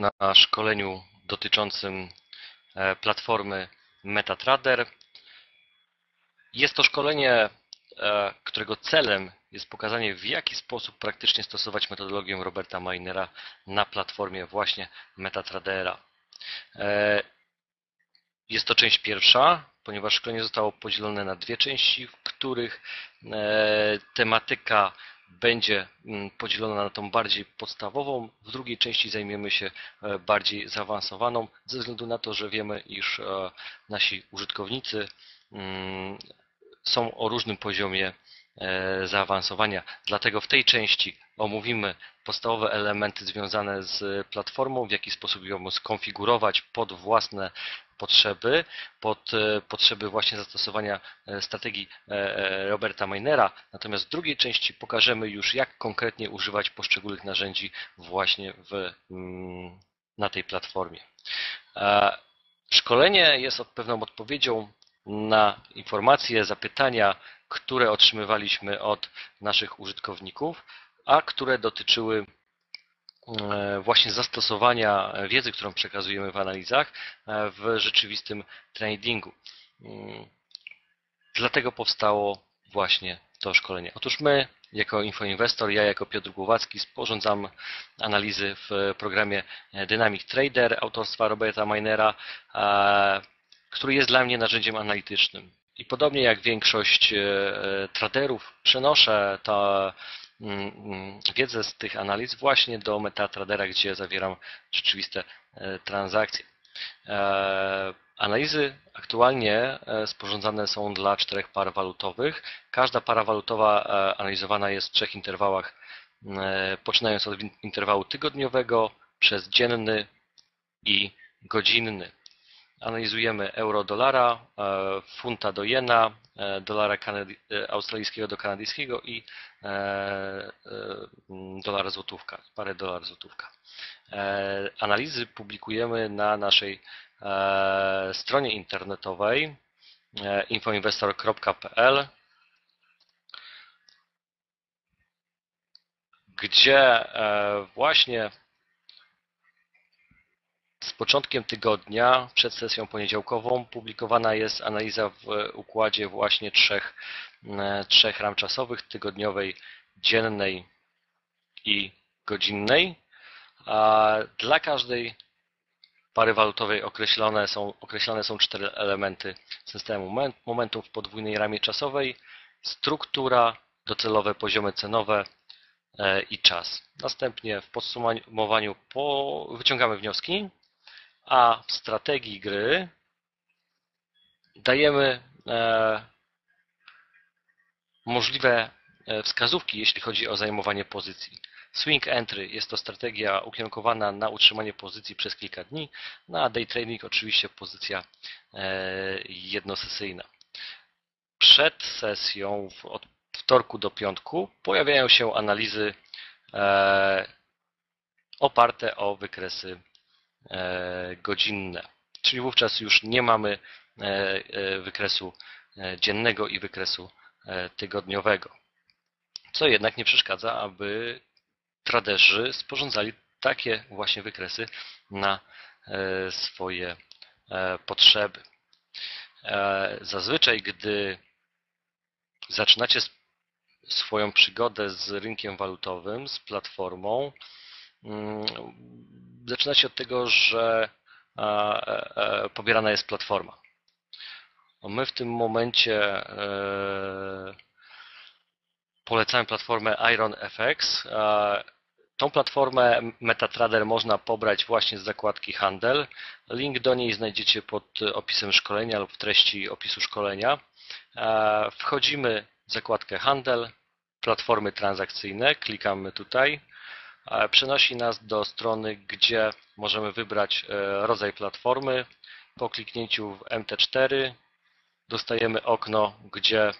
na szkoleniu dotyczącym e, platformy MetaTrader. Jest to szkolenie, e, którego celem jest pokazanie, w jaki sposób praktycznie stosować metodologię Roberta Minera na platformie właśnie MetaTradera. E, jest to część pierwsza, ponieważ szkolenie zostało podzielone na dwie części, w których tematyka będzie mm, podzielona na tą bardziej podstawową, w drugiej części zajmiemy się e, bardziej zaawansowaną, ze względu na to, że wiemy, iż e, nasi użytkownicy mm, są o różnym poziomie e, zaawansowania. Dlatego w tej części omówimy podstawowe elementy związane z platformą, w jaki sposób ją skonfigurować pod własne potrzeby, pod e, potrzeby właśnie zastosowania e, strategii e, Roberta Minera. Natomiast w drugiej części pokażemy już, jak konkretnie używać poszczególnych narzędzi właśnie w, mm, na tej platformie. Szkolenie jest pewną odpowiedzią na informacje, zapytania, które otrzymywaliśmy od naszych użytkowników, a które dotyczyły właśnie zastosowania wiedzy, którą przekazujemy w analizach e, w rzeczywistym tradingu. Mm, dlatego powstało właśnie to szkolenie. Otóż my, jako infoinwestor, ja jako Piotr Głowacki sporządzam analizy w programie Dynamic Trader autorstwa Roberta Minera, e, który jest dla mnie narzędziem analitycznym. I podobnie jak większość traderów, przenoszę to wiedzę z tych analiz właśnie do MetaTradera, gdzie zawieram rzeczywiste e, transakcje. E, analizy aktualnie e, sporządzane są dla czterech par walutowych. Każda para walutowa analizowana jest w trzech interwałach, poczynając od interwału tygodniowego, przez dzienny i godzinny. Analizujemy euro-dolara, funta do jena, dolara australijskiego do kanadyjskiego i E, e, dolar złotówka, parę dolar złotówka. E, analizy publikujemy na naszej stronie internetowej infoinvestor.pl gdzie właśnie z początkiem tygodnia, przed sesją poniedziałkową, publikowana jest analiza w układzie właśnie trzech, e, trzech ram czasowych, tygodniowej, dziennej i godzinnej. Dla każdej pary walutowej określone są, określone są cztery elementy systemu momentów w podwójnej ramie czasowej, struktura, docelowe poziomy cenowe e, i czas. Następnie w podsumowaniu po, wyciągamy wnioski a w strategii gry dajemy e, możliwe e, wskazówki, jeśli chodzi o zajmowanie pozycji. Swing Entry jest to strategia ukierunkowana na utrzymanie pozycji przez kilka dni, no a Day Trading oczywiście pozycja e, jednosesyjna. Przed sesją od wtorku do piątku pojawiają się analizy oparte o wykresy godzinne. Czyli wówczas już nie mamy e, e, wykresu dziennego i wykresu tygodniowego. Co jednak nie przeszkadza, aby traderzy sporządzali takie właśnie wykresy na swoje potrzeby. Zazwyczaj, gdy zaczynacie swoją przygodę z rynkiem walutowym, z platformą, mm, zaczyna się od tego, że e, e, pobierana jest platforma. My w tym momencie e, polecamy platformę Iron FX. Tą platformę MetaTrader można pobrać właśnie z zakładki Handel. Link do niej znajdziecie pod opisem szkolenia lub w treści opisu szkolenia. Wchodzimy w zakładkę Handel, platformy transakcyjne, klikamy tutaj. Przenosi nas do strony, gdzie możemy wybrać e, rodzaj platformy. Po kliknięciu w MT4 dostajemy okno, gdzie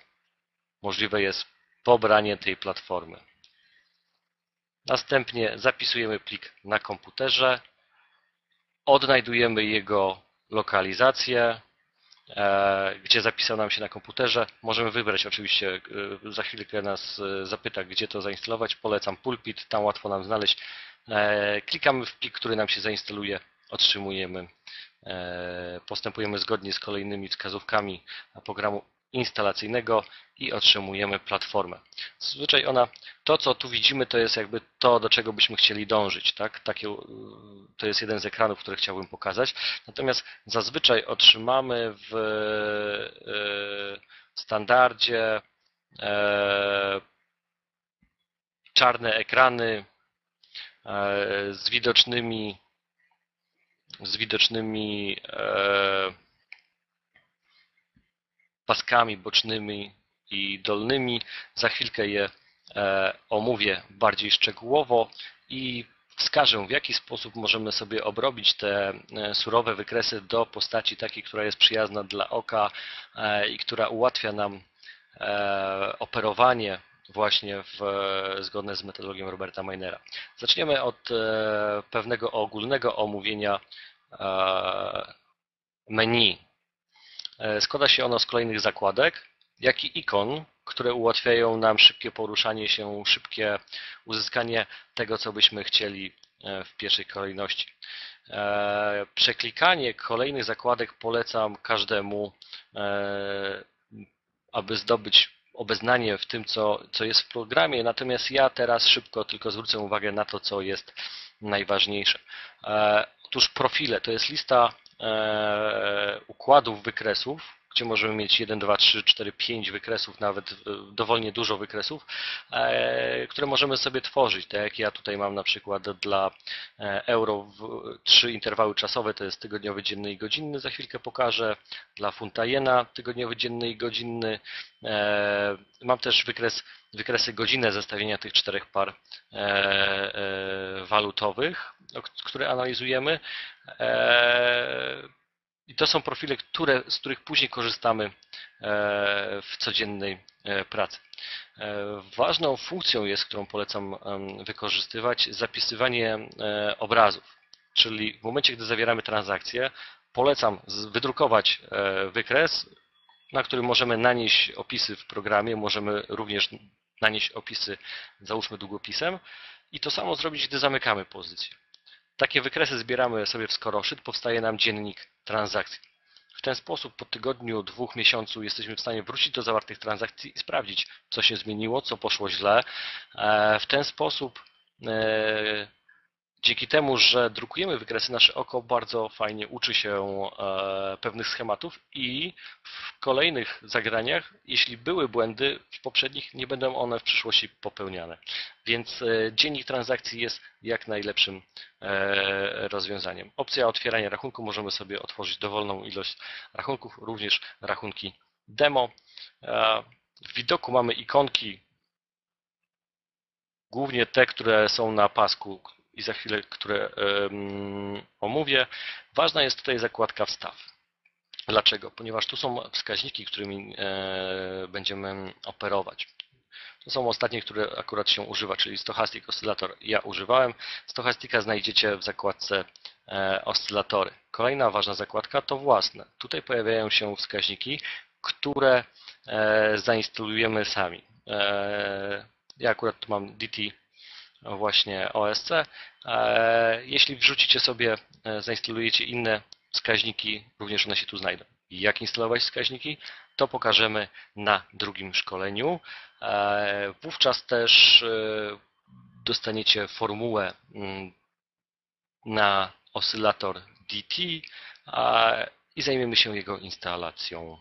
możliwe jest pobranie tej platformy. Następnie zapisujemy plik na komputerze, odnajdujemy jego lokalizację e, gdzie zapisał nam się na komputerze. Możemy wybrać oczywiście, e, za chwilkę nas zapyta, gdzie to zainstalować. Polecam Pulpit, tam łatwo nam znaleźć. Klikamy w plik, który nam się zainstaluje, otrzymujemy, postępujemy zgodnie z kolejnymi wskazówkami programu instalacyjnego i otrzymujemy platformę. Zazwyczaj ona, to co tu widzimy, to jest jakby to, do czego byśmy chcieli dążyć. Tak? Takie, to jest jeden z ekranów, który chciałbym pokazać. Natomiast zazwyczaj otrzymamy w e, standardzie e, czarne ekrany e, z widocznymi z widocznymi paskami bocznymi i dolnymi. Za chwilkę je e, omówię bardziej szczegółowo i wskażę, w jaki sposób możemy sobie obrobić te e, surowe wykresy do postaci takiej, która jest przyjazna dla oka e, i która ułatwia nam operowanie właśnie w, zgodne z metodologią Roberta Minera. Zaczniemy od pewnego ogólnego omówienia menu składa się ono z kolejnych zakładek, jak i ikon, które ułatwiają nam szybkie poruszanie się, szybkie uzyskanie tego, co byśmy chcieli e, w pierwszej kolejności. E, przeklikanie kolejnych zakładek polecam każdemu, aby zdobyć obeznanie w tym, co, co jest w programie, natomiast ja teraz szybko tylko zwrócę uwagę na to, co jest najważniejsze. Otóż profile to jest lista E, układów wykresów, gdzie możemy mieć 1, 2, 3, 4, 5 wykresów, nawet e, dowolnie dużo wykresów, e, które możemy sobie tworzyć. Tak jak ja tutaj mam na przykład dla euro trzy interwały czasowe, to jest tygodniowy, dzienny i godzinny, za chwilkę pokażę. Dla funta jena tygodniowy, dzienny i godzinny. Mam też wykres, wykresy godzinne zestawienia tych czterech par walutowych, które analizujemy. I to są profile, które, z których później korzystamy e, w codziennej e, pracy. E, ważną funkcją jest, którą polecam wykorzystywać, zapisywanie obrazów. Czyli w momencie, gdy zawieramy transakcję, polecam wydrukować wykres, na którym możemy nanieść opisy w programie, możemy również nanieść opisy, załóżmy długopisem i to samo zrobić, gdy zamykamy pozycję. Takie wykresy zbieramy sobie w skoroszyt, powstaje nam dziennik transakcji. W ten sposób po tygodniu, dwóch miesiącu jesteśmy w stanie wrócić do zawartych transakcji i sprawdzić, co się zmieniło, co poszło źle. E, w ten sposób e, Dzięki temu, że drukujemy wykresy, nasze oko bardzo fajnie uczy się e, pewnych schematów i w kolejnych zagraniach, jeśli były błędy w poprzednich, nie będą one w przyszłości popełniane. Więc e, dziennik transakcji jest jak najlepszym e, rozwiązaniem. Opcja otwierania rachunku, możemy sobie otworzyć dowolną ilość rachunków, również rachunki demo. W widoku mamy ikonki, głównie te, które są na pasku, i za chwilę, które omówię. Ważna jest tutaj zakładka wstaw. Dlaczego? Ponieważ tu są wskaźniki, którymi e, będziemy operować. To są ostatnie, które akurat się używa, czyli Stochastic Oscyllator ja używałem. Stochastika znajdziecie w zakładce e, oscylatory. Kolejna ważna zakładka to własne. Tutaj pojawiają się wskaźniki, które e, zainstalujemy sami. Ja akurat tu mam DT właśnie OSC. E, jeśli wrzucicie sobie, e, zainstalujecie inne wskaźniki, również one się tu znajdą. Jak instalować wskaźniki? To pokażemy na drugim szkoleniu. E, wówczas też dostaniecie formułę mm, na oscylator DT i zajmiemy się jego instalacją.